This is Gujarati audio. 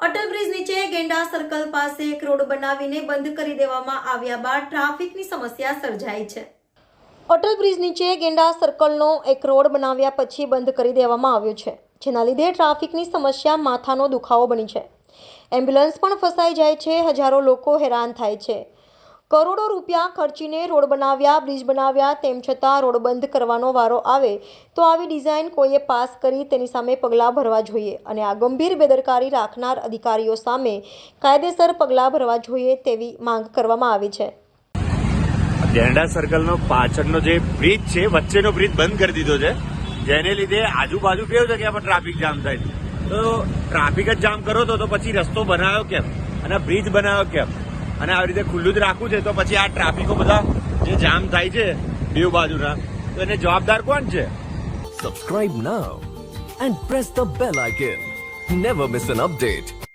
નીચે ગેંડા સર્કલ પાસે એક રોડ બનાવીને બંધ કરી દેવામાં આવ્યા બાદ ટ્રાફિકની સમસ્યા સર્જાઈ છે. અટલ બ્રિજ નીચે ગેંડા સર્કલનો એક રોડ બનાવ્યા પછી બંધ કરી દેવામાં આવ્યો છે, જેના લીધે ટ્રાફિકની સમસ્યા માથાનો દુખાવો બની છે. એમ્બ્યુલન્સ પણ ફસાઈ જાય છે, હજારો લોકો હેરાન થાય છે. કરોડો રૂપિયા ખર્ચીને રોડ બનાવ્યા, બ્રિજ બનાવ્યા, તેમ છતાં રોડ બંધ કરવાનો વારો આવે તો આવી ડિઝાઇન કોઈએ પાસ કરી તેની સામે પગલાં ભરવા જોઈએ અને આ ગંભીર બેદરકારી રાખનાર અધિકારીઓ સામે કાયદેસર પગલાં ભરવા જોઈએ તેવી માંગ કરવામાં આવી છે. ગેંડા સર્કલનો પાછળનો જે બ્રિજ છે, વચ્ચેનો બ્રિજ બંધ કરી દીધો છે. જેને લીધે આજુબાજુ કેવું છે કે આપણે ટ્રાફિક જામ થાય તો ટ્રાફિક જ જામ કરો તો પછી રસ્તો બનાવ્યો કેમ? અને બ્રિજ બનાવ્યો કેમ? અને આવી રીતે ખુલ્લું જ રાખવું છે તો પછી આ ટ્રાફિકો બધા જે જામ થાય છે બેઉ બાજુના તો એને જવાબદાર કોણ છે Subscribe now and press the bell icon. Never miss an update.